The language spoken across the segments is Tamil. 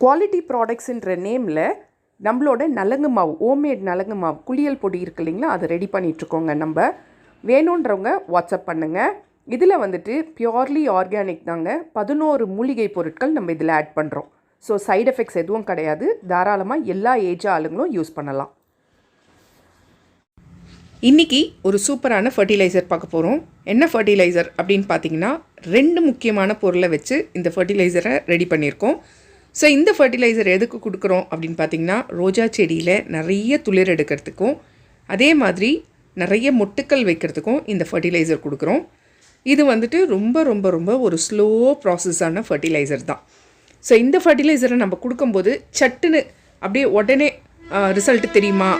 குவாலிட்டி ப்ராடக்ட்ஸுன்ற நேமில் நம்மளோட நலங்கு மாவு ஹோம்மேட் நலங்கு மாவு குளியல் பொடி இருக்கு இல்லைங்களா? அதை ரெடி பண்ணிகிட்ருக்கோங்க நம்ம. வேணுன்றவங்க வாட்ஸ்அப் பண்ணுங்கள் இதில் வந்துட்டு பியோர்லி ஆர்கானிக் தாங்க. பதினோரு மூலிகை பொருட்கள் நம்ம இதில் ஆட் பண்ணுறோம் ஸோ சைடு எஃபெக்ட்ஸ் எதுவும் கிடையாது. தாராளமாக எல்லா ஏஜ் ஆளுங்களும் யூஸ் பண்ணலாம். இன்றைக்கி ஒரு சூப்பரான ஃபர்டிலைசர் பார்க்க போகிறோம் என்ன ஃபர்டிலைசர் அப்படின்னு பார்த்தீங்கன்னா ரெண்டு முக்கியமான பொருளை வச்சு இந்த ஃபர்டிலைசரை ரெடி பண்ணியிருக்கோம். ஸோ இந்த ஃபர்டிலைசர் எதுக்கு கொடுக்குறோம் அப்படின்னு பார்த்தீங்கன்னா ரோஜா செடியில் நிறைய துளிர் எடுக்கிறதுக்கும் அதே மாதிரி நிறைய மொட்டுக்கள் வைக்கிறதுக்கும் இந்த ஃபர்டிலைசர் கொடுக்குறோம். இது வந்துட்டு ரொம்ப ரொம்ப ரொம்ப ஒரு ஸ்லோ ப்ராசஸான ஃபர்டிலைசர் தான். ஸோ இந்த ஃபர்டிலைசரை நம்ம கொடுக்கும்போது சட்டுன்னு அப்படியே உடனே ரிசல்ட் தெரியுமா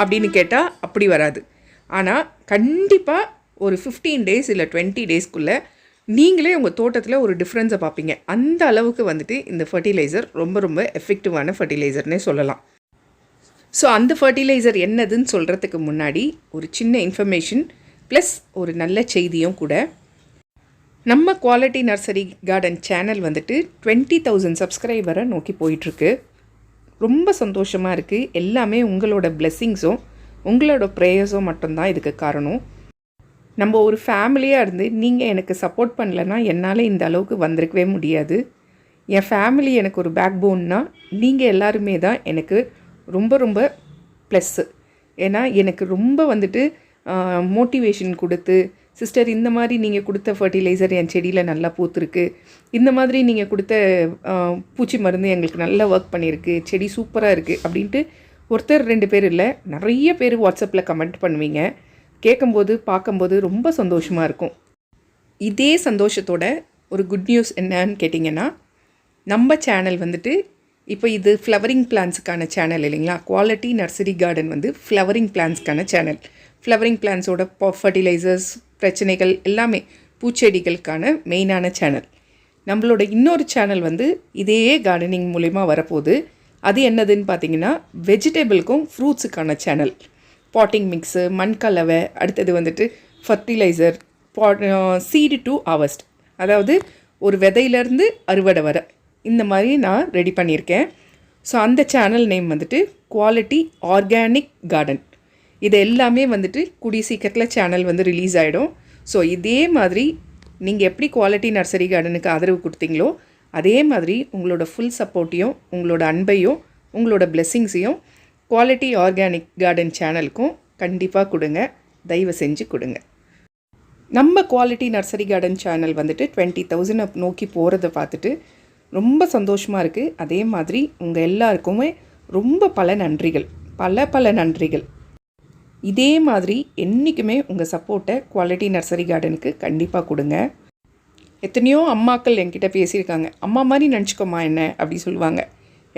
அப்படின்னு கேட்டால் அப்படி வராது. ஆனால் கண்டிப்பாக ஒரு ஃபிஃப்டீன் டேஸ் இல்லை டுவெண்ட்டி டேஸ்க்குள்ளே நீங்களே உங்கள் தோட்டத்தில் ஒரு டிஃப்ரென்ஸை பார்ப்பீங்க அந்த அளவுக்கு வந்துட்டு இந்த ஃபர்டிலைசர் ரொம்ப ரொம்ப எஃபெக்டிவான ஃபர்டிலைசர்னே சொல்லலாம். ஸோ அந்த ஃபர்டிலைசர் என்னதுன்னு சொல்கிறதுக்கு முன்னாடி ஒரு சின்ன இன்ஃபர்மேஷன் ப்ளஸ் ஒரு நல்ல செய்தியும் கூட. நம்ம குவாலிட்டி நர்சரி கார்டன் சேனல் வந்துட்டு டுவெண்ட்டி தௌசண்ட் சப்ஸ்கிரைபரை நோக்கி போயிட்டுருக்கு. ரொம்ப சந்தோஷமாக இருக்குது எல்லாமே உங்களோட பிளெஸ்ஸிங்ஸும் உங்களோட ப்ரேயர்ஸும் மட்டும்தான் இதுக்கு காரணம். நம்ம ஒரு ஃபேமிலியாக இருந்து நீங்கள் எனக்கு சப்போர்ட் பண்ணலன்னா என்னால் இந்த அளவுக்கு வந்திருக்கவே முடியாது. என் ஃபேமிலி எனக்கு ஒரு பேக் போன்னா நீங்கள் எல்லாருமே தான் எனக்கு ரொம்ப ரொம்ப ப்ளஸ்ஸு ஏன்னா எனக்கு ரொம்ப வந்துட்டு மோட்டிவேஷன் கொடுத்து சிஸ்டர் இந்த மாதிரி நீங்கள் கொடுத்த ஃபர்டிலைசர் என் செடியில் நல்லா பூத்துருக்கு. இந்த மாதிரி நீங்கள் கொடுத்த பூச்சி மருந்து எங்களுக்கு நல்லா ஒர்க் பண்ணியிருக்கு. செடி சூப்பராக இருக்குது அப்படின்ட்டு ஒருத்தர் ரெண்டு பேர் இல்லை நிறைய பேர் வாட்ஸ்அப்பில் கமெண்ட் பண்ணுவீங்க. கேட்கும்போது பார்க்கும்போது ரொம்ப சந்தோஷமாக இருக்கும். இதே சந்தோஷத்தோட ஒரு குட் நியூஸ் என்னன்னு கேட்டிங்கன்னா நம்ம சேனல் வந்துட்டு இப்போ இது ஃப்ளவரிங் பிளான்ஸுக்கான சேனல் இல்லைங்களா? குவாலிட்டி நர்சரி கார்டன் வந்து ஃப்ளவரிங் பிளான்ஸ்க்கான சேனல் ஃப்ளவரிங் பிளான்ஸோட ஃபர்டிலைசர்ஸ் பிரச்சனைகள் எல்லாமே பூச்செடிகளுக்கான மெயினான சேனல் நம்மளோட இன்னொரு சேனல் வந்து இதே கார்டனிங் மூலிமா வரப்போகுது. அது என்னதுன்னு பார்த்தீங்கன்னா வெஜிடபிளுக்கும் ஃப்ரூட்ஸுக்கான சேனல் பாட்டிங் மிக்ஸு மண் கலவை அடுத்தது வந்துட்டு fertilizer pot seed to harvest. அதாவது ஒரு விதையிலேருந்து அறுவடை வர. இந்த மாதிரி நான் ரெடி பண்ணியிருக்கேன். ஸோ அந்த சேனல் நேம் வந்துட்டு குவாலிட்டி ஆர்கானிக் கார்டன் இது எல்லாமே வந்துட்டு குடி சீக்கிரத்தில் சேனல் வந்து ரிலீஸ் ஆகிடும் ஸோ இதே மாதிரி நீங்கள் எப்படி குவாலிட்டி நர்சரி கார்டனுக்கு ஆதரவு கொடுத்தீங்களோ அதே மாதிரி உங்களோட ஃபுல் சப்போர்ட்டையும் உங்களோட அன்பையும் உங்களோட பிளெஸ்ஸிங்ஸையும் குவாலிட்டி ஆர்கானிக் கார்டன் சேனலுக்கும் கண்டிப்பாக கொடுங்க. தயவு செஞ்சு கொடுங்க. நம்ம குவாலிட்டி நர்சரி கார்டன் சேனல் வந்துட்டு டுவெண்ட்டி தௌசண்ட் நோக்கி போகிறத பார்த்துட்டு ரொம்ப சந்தோஷமாக இருக்குது அதே மாதிரி உங்கள் எல்லாருக்குமே ரொம்ப பல நன்றிகள். பல பல நன்றிகள். இதே மாதிரி என்றைக்குமே உங்கள் சப்போர்ட்டை குவாலிட்டி நர்சரி கார்டனுக்கு கண்டிப்பாக கொடுங்க. எத்தனையோ அம்மாக்கள் என்கிட்ட பேசியிருக்காங்க. அம்மா மாதிரி நினச்சிக்கோமா என்ன? அப்படி சொல்லுவாங்க.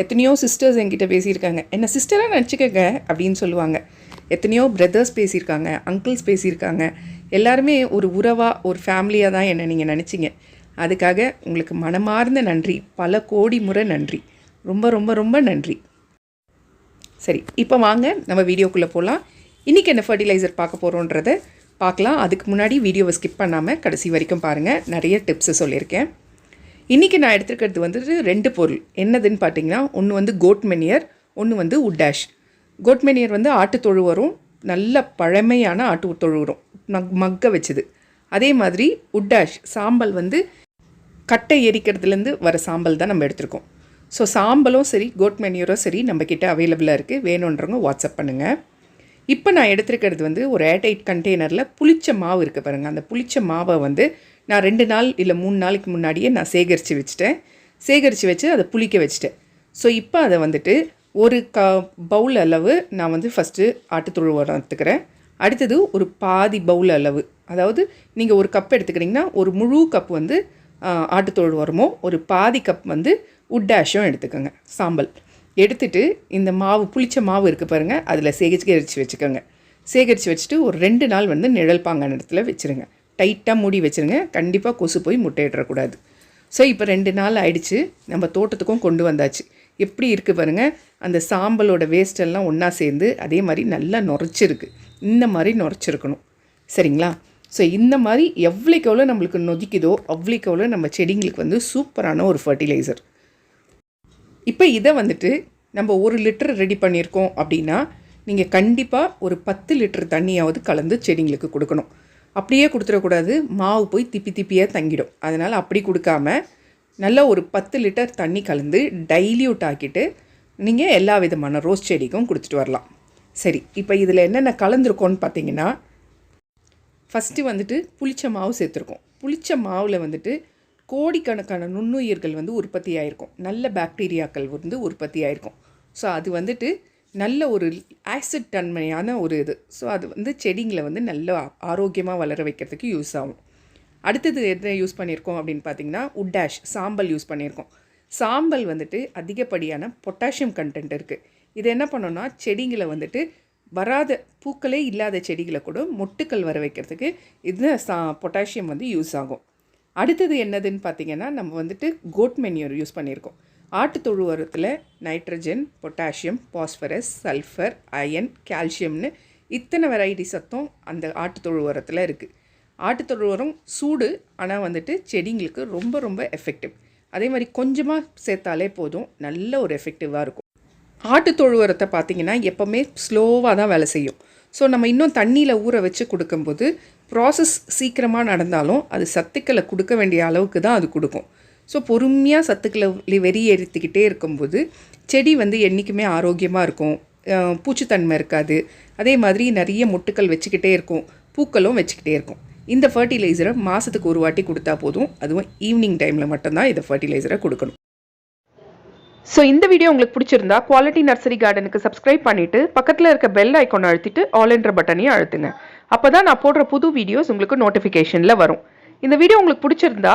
எத்தனையோ சிஸ்டர்ஸ் என்கிட்ட பேசியிருக்காங்க. என்னை சிஸ்டராக நினச்சிக்கங்க அப்படின்னு சொல்லுவாங்க. எத்தனையோ பிரதர்ஸ் பேசியிருக்காங்க அங்கிள்ஸ் பேசியிருக்காங்க. எல்லாருமே ஒரு உறவாக ஒரு ஃபேமிலியாக தான் என்னை நீங்கள் நினச்சிங்க. அதுக்காக உங்களுக்கு மனமார்ந்த நன்றி பல கோடி முறை நன்றி. ரொம்ப ரொம்ப ரொம்ப நன்றி. சரி இப்போ வாங்க நம்ம வீடியோக்குள்ளே போகலாம் இன்றைக்கி என்ன ஃபர்டிலைசர் பார்க்க போகிறோன்றதை பார்க்கலாம். அதுக்கு முன்னாடி வீடியோவை ஸ்கிப் பண்ணாமல் கடைசி வரைக்கும் பாருங்கள் நிறைய டிப்ஸு சொல்லியிருக்கேன். இன்றைக்கி நான் எடுத்துருக்கிறது வந்துட்டு ரெண்டு பொருள். என்னதுன்னு பார்த்தீங்கன்னா ஒன்று வந்து கோட் மெனியர் ஒன்று வந்து உட்டாஷ் கோட் மெனியர் வந்து ஆட்டு வரும். நல்ல பழமையான ஆட்டு தொழு வரும். மக் மக்க வச்சது. அதே மாதிரி உட்டாஷ் சாம்பல் வந்து கட்டை எரிக்கிறதுலேருந்து வர சாம்பல் தான் நம்ம எடுத்திருக்கோம். ஸோ சாம்பலும் சரி கோட் மெனியூரும் சரி நம்மக்கிட்ட அவைலபிளாக இருக்குது வேணுன்றவங்க வாட்ஸ்அப் பண்ணுங்கள் இப்போ நான் எடுத்துருக்கிறது வந்து ஒரு ஏர்டைட் கண்டெய்னரில் புளிச்ச மாவு இருக்குது பாருங்கள் அந்த புளிச்ச மாவை வந்து நான் ரெண்டு நாள் இல்லை மூணு நாளைக்கு முன்னாடியே நான் சேகரித்து வச்சுட்டேன். சேகரித்து வச்சு அதை புளிக்க வச்சுட்டேன். ஸோ இப்போ அதை வந்துட்டு ஒரு க பவுல் அளவு நான் வந்து ஃபஸ்ட்டு ஆட்டுத்தொழு உரம் எடுத்துக்கிறேன் அடுத்தது ஒரு பாதி பவுல் அளவு. அதாவது நீங்கள் ஒரு கப் எடுத்துக்கிறீங்கன்னா ஒரு முழு கப் வந்து ஆட்டுத்தோடு உரமும் ஒரு பாதி கப் வந்து உட்டாஷும் எடுத்துக்கோங்க சாம்பல். எடுத்துட்டு இந்த மாவு புளிச்ச மாவு இருக்குது பாருங்கள் அதில் சேகரித்து வச்சுக்கோங்க. சேகரித்து வச்சுட்டு ஒரு ரெண்டு நாள் வந்து நிழல் பாங்கான இடத்துல வச்சுருங்க. டைட்டாக மூடி வச்சுருங்க. கண்டிப்பாக கொசு போய் முட்டையிடக்கூடாது. ஸோ இப்போ ரெண்டு நாள் ஆயிடுச்சு. நம்ம தோட்டத்துக்கும் கொண்டு வந்தாச்சு. எப்படி இருக்குது பாருங்கள் அந்த சாம்பலோட வேஸ்டெல்லாம் ஒன்றா சேர்ந்து அதே மாதிரி நல்லா நுரைச்சிருக்கு. இந்த மாதிரி நுரைச்சிருக்கணும். சரிங்களா? ஸோ இந்த மாதிரி எவ்வளோக்கு எவ்வளோ நம்மளுக்கு நொதிக்குதோ அவ்வளோக்கு எவ்வளோ நம்ம செடிங்களுக்கு வந்து சூப்பரான ஒரு ஃபர்டிலைசர் இப்போ இதை வந்துட்டு நம்ம ஒரு லிட்டர் ரெடி பண்ணியிருக்கோம் அப்படின்னா நீங்கள் கண்டிப்பாக ஒரு பத்து லிட்டர் தண்ணியாவது கலந்து செடிங்களுக்கு கொடுக்கணும். அப்படியே கொடுத்துடக்கூடாது. மாவு போய் திப்பி திப்பியாக தங்கிடும். அதனால் அப்படி கொடுக்காம நல்ல ஒரு பத்து லிட்டர் தண்ணி கலந்து டைல்யூட் ஆக்கிட்டு நீங்கள் எல்லா விதமான ரோஸ் செடிக்கும் கொடுத்துட்டு வரலாம். சரி இப்போ இதில் என்னென்ன கலந்துருக்கோன்னு பார்த்தீங்கன்னா ஃபஸ்ட்டு வந்துட்டு புளிச்ச மாவு சேர்த்துருக்கோம். புளிச்ச மாவில் வந்துட்டு கோடிக்கணக்கான நுண்ணுயிர்கள் வந்து உற்பத்தி ஆகிருக்கும் நல்ல பாக்டீரியாக்கள் வந்து உற்பத்தி ஆகிருக்கும் ஸோ அது வந்துட்டு நல்ல ஒரு ஆசிட் தன்மையான ஒரு இது. ஸோ அது வந்து செடிங்களை வந்து நல்ல ஆரோக்கியமாக வளர வைக்கிறதுக்கு யூஸ் ஆகும். அடுத்தது எதை யூஸ் பண்ணியிருக்கோம் அப்படின்னு பார்த்தீங்கன்னா உட்டாஷ் சாம்பல் யூஸ் பண்ணியிருக்கோம். சாம்பல் வந்துட்டு அதிகப்படியான பொட்டாசியம் கண்டென்ட் இருக்குது இது என்ன பண்ணோன்னா செடிங்களை வந்துட்டு வராத பூக்களே இல்லாத செடிகளை கூட மொட்டுக்கள் வர வைக்கிறதுக்கு இது சா பொட்டாசியம் வந்து யூஸ் ஆகும். அடுத்தது என்னதுன்னு பார்த்தீங்கன்னா நம்ம வந்துட்டு கோட் மென்யூர் யூஸ் பண்ணியிருக்கோம். ஆட்டுத்தொழு உரத்தில் nitrogen potassium phosphorus sulphur iron கால்சியம்னு இத்தனை வெரைட்டி சத்தம் அந்த ஆட்டுத்தொழு உரத்தில் இருக்குது ஆட்டுத்தொழு உரம் சூடு ஆனால் வந்துட்டு செடிங்களுக்கு ரொம்ப ரொம்ப எஃபெக்டிவ் அதே மாதிரி கொஞ்சமாக சேர்த்தாலே போதும் நல்ல ஒரு எஃபெக்டிவாக இருக்கும். ஆட்டு தொழு உரத்தை பார்த்தீங்கன்னா எப்போவுமே ஸ்லோவாக தான் வேலை செய்யும். ஸோ நம்ம இன்னும் தண்ணியில் ஊற வச்சு கொடுக்கும்போது ப்ராசஸ் சீக்கிரமாக நடந்தாலும் அது சத்துக்களை கொடுக்க வேண்டிய அளவுக்கு தான் அது கொடுக்கும். ஸோ பொறுமையாக சத்துக்களை வெறியேறித்துக்கிட்டே இருக்கும்போது செடி வந்து என்றைக்குமே ஆரோக்கியமாக இருக்கும். பூச்சித்தன்மை இருக்காது. அதே மாதிரி நிறைய மொட்டுக்கள் வச்சுக்கிட்டே இருக்கும். பூக்களும் வச்சுக்கிட்டே இருக்கும். இந்த ஃபர்டிலைசரை மாதத்துக்கு ஒரு வாட்டி கொடுத்தா போதும். அதுவும் ஈவினிங் டைமில் மட்டும்தான் இந்த ஃபர்டிலைசரை கொடுக்கணும். ஸோ இந்த வீடியோ உங்களுக்கு பிடிச்சிருந்தா குவாலிட்டி நர்சரி கார்டனுக்கு சப்ஸ்கிரைப் பண்ணிவிட்டு பக்கத்தில் இருக்க பெல் ஐக்கோனை அழுத்திட்டு ஆல் என்ற பட்டனையும் அழுத்துங்க. அப்போ தான் நான் போடுற புது வீடியோஸ் உங்களுக்கு நோட்டிஃபிகேஷனில் வரும். இந்த வீடியோ உங்களுக்கு பிடிச்சிருந்தா